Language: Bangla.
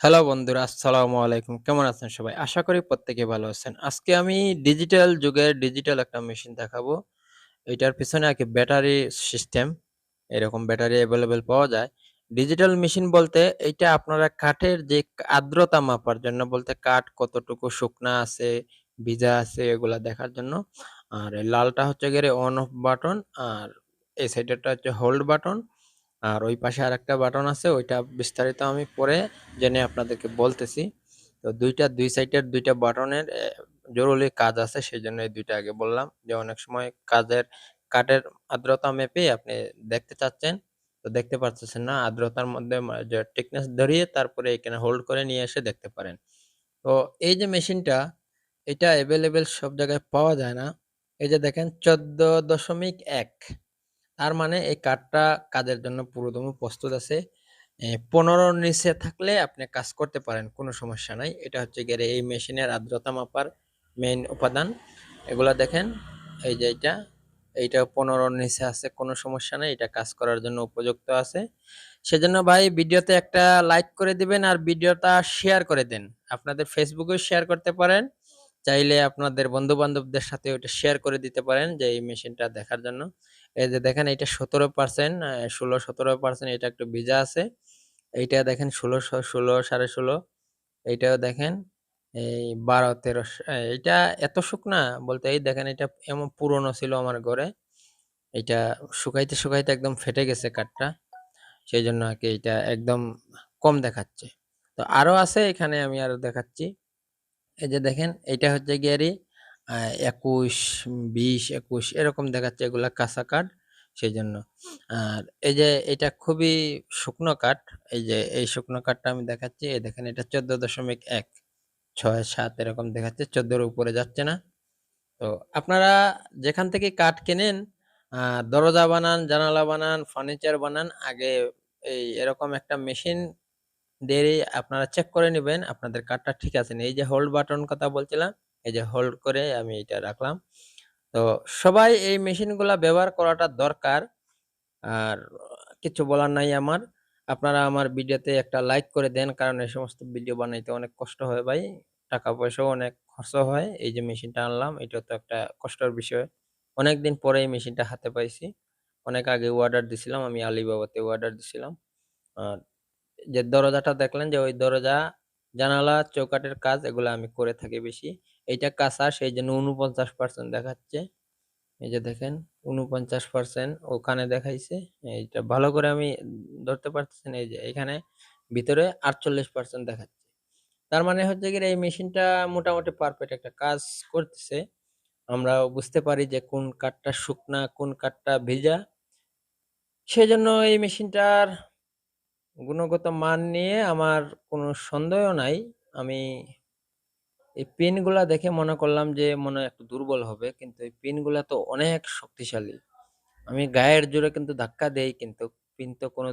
হ্যালো বন্ধুরা, আসসালামু আলাইকুম। কেমন আছেন সবাই? আশা করি প্রত্যেকে ভালো আছেন। আজকে আমি ডিজিটাল যুগের ডিজিটাল একটা মেশিন দেখাবো। এটার পিছনে আর কি ব্যাটারি সিস্টেম এরকম ব্যাটারি অ্যাভেলেবেল পাওয়া যায়। ডিজিটাল মেশিন বলতে এইটা আপনারা কাঠের যে আর্দ্রতা মাপার জন্য বলতে কাঠ কতটুকু শুকনা আছে, ভিজা আছে এগুলা দেখার জন্য। আর লালটা হচ্ছে গিয়ে অন অফ বাটন আর এই সাইডেরটা হচ্ছে হোল্ড বাটন আর ওই পাশে আর একটা বাটন আছে, ওইটা বিস্তারিত আমি পরে জেনে আপনাদেরকে বলতেছি। তো দুইটা, দুই সাইডের দুইটা বাটনের জরুরি কাজ আছে সেই জন্য এই দুইটা আগে বললাম যে অনেক সময় কাজের কাঠের আর্দ্রতা মেপে আপনি দেখতে চাচ্ছেন, তো দেখতে পাচ্ছেন না, আর্দ্রতার মধ্যে টিকনেস ধরিয়ে তারপরে এখানে হোল্ড করে নিয়ে এসে দেখতে পারেন। তো এই যে মেশিনটা, এটা অ্যাভেলেবেল সব জায়গায় পাওয়া যায় না। এই যে দেখেন, চোদ্দ দশমিক এক। তার মানে এই কার্ডটা কাজের জন্য পুরোদম প্রস্তুত আছে এ ১৫ র নিচে থাকলে আপনি কাজ করতে পারেন, কোনো সমস্যা নাই। এটা হচ্ছে গিয়ে এই মেশিনের আর্দ্রতা মাপার মেইন উপাদান। এগুলা দেখেন, এই যে এটা এইটা ১৫ র নিচে আছে, কোনো সমস্যা নাই। এটা কাজ করার জন্য উপযুক্ত আছে। সেজন্য ভাই, ভিডিওতে একটা লাইক করে দিবেন আর ভিডিওটা শেয়ার করে দেন। আপনাদের ফেসবুকেও শেয়ার করতে পারেন। চাইলে আপনাদের বন্ধু-বান্ধবদের সাথে ওইটা শেয়ার করে দিতে পারেন যে এই মেশিনটা দেখার জন্য। এই যে দেখেন এইটা সতেরো পার্সেন্ট ষোলো সতেরো পার্সেন্ট এটা একটু ভিজা আছে। এইটা দেখেন ষোলো ষোলো সাড়ে ষোলো এইটাও দেখেন এই ১২-১৩ স এইটা এত শুকনা বলতে এই দেখেন এটা এমন পুরনো ছিল আমার ঘরে। এটা শুকাইতে, শুকাইতে একদম ফেটে গেছে কাঠটা। সেই জন্য আর কি এইটা একদম কম দেখাচ্ছে। তো আরও আছে এখানে আমি আরও দেখাচ্ছি। এই যে দেখেন এইটা হচ্ছে গিয়ারি ২১, ২০, ২১ এরকম দেখাচ্ছে এগুলা কাঁচা কাঠ সেই জন্য আর এই যে এটা খুবই শুকনো কাঠ। এই যে এই শুকনো কাঠটা আমি দেখাচ্ছি। এই দেখেন এটা ১৪.১ ৬, ৭ এরকম দেখাচ্ছে চোদ্দোর উপরে যাচ্ছে না। তো আপনারা যেখান থেকে কাঠ কেনেন দরজা বানান, জানালা বানান, ফার্নিচার বানান আগে এই এরকম একটা মেশিন দিয়ে আপনারা চেক করে নেবেন আপনাদের কাঠটা ঠিক আছে না। এই যে হোল্ড বাটন কথা বলছিলাম, এই যে হোল্ড করে আমি এটা রাখলাম। তো সবাই এই মেশিনগুলা ব্যবহার করাটা দরকার। আর কিছু বলার নাই আমার। আপনারা আমার ভিডিওতে একটা লাইক করে দেন কারণ এই সমস্ত ভিডিও বানাইতে অনেক কষ্ট হয় ভাই। টাকা-পয়সাও অনেক খরচ হয়। এই যে মেশিনটা আনলাম এটাও তো একটা কষ্টের বিষয়। অনেকদিন পরে এই মেশিনটা হাতে পাইছি। অনেক আগে অর্ডার দিছিলাম আমি আলিবাবাতে অর্ডার দিছিলাম। আর যে দরজাটা দেখলেন যে ওই দরজা, জানালা, চৌকাঠের কাজ এগুলা আমি করে থাকি বেশি। এইটা কাঁচা সেই জন্য ৪৯% দেখাচ্ছে। এই যে দেখেন ৪৯% ওখানে দেখাইছে। এইটা ভালো করে আমি ধরতে পারতেছি না। এই যে এখানে ভিতরে ৪৮% দেখাচ্ছে। তার মানে হচ্ছে কি এই মেশিনটা মোটামুটি পারফেক্ট একটা কাজ করতেছে। আমরা বুঝতে পারি যে কোন কাঠটা শুকনা, কোন কাঠটা ভিজা। সেজন্য এই মেশিনটার গুণগত মান নিয়ে আমার কোনো সন্দেহ নাই। আমি এই পেনগুলা দেখে মনে করলাম যে মনে একটু দুর্বল হবে। কিন্তু এই পেনগুলা তো অনেক শক্তিশালী। আমি গায়ের জোরে কিন্তু ধাক্কা দেই, কিন্তু পিন তো কোনো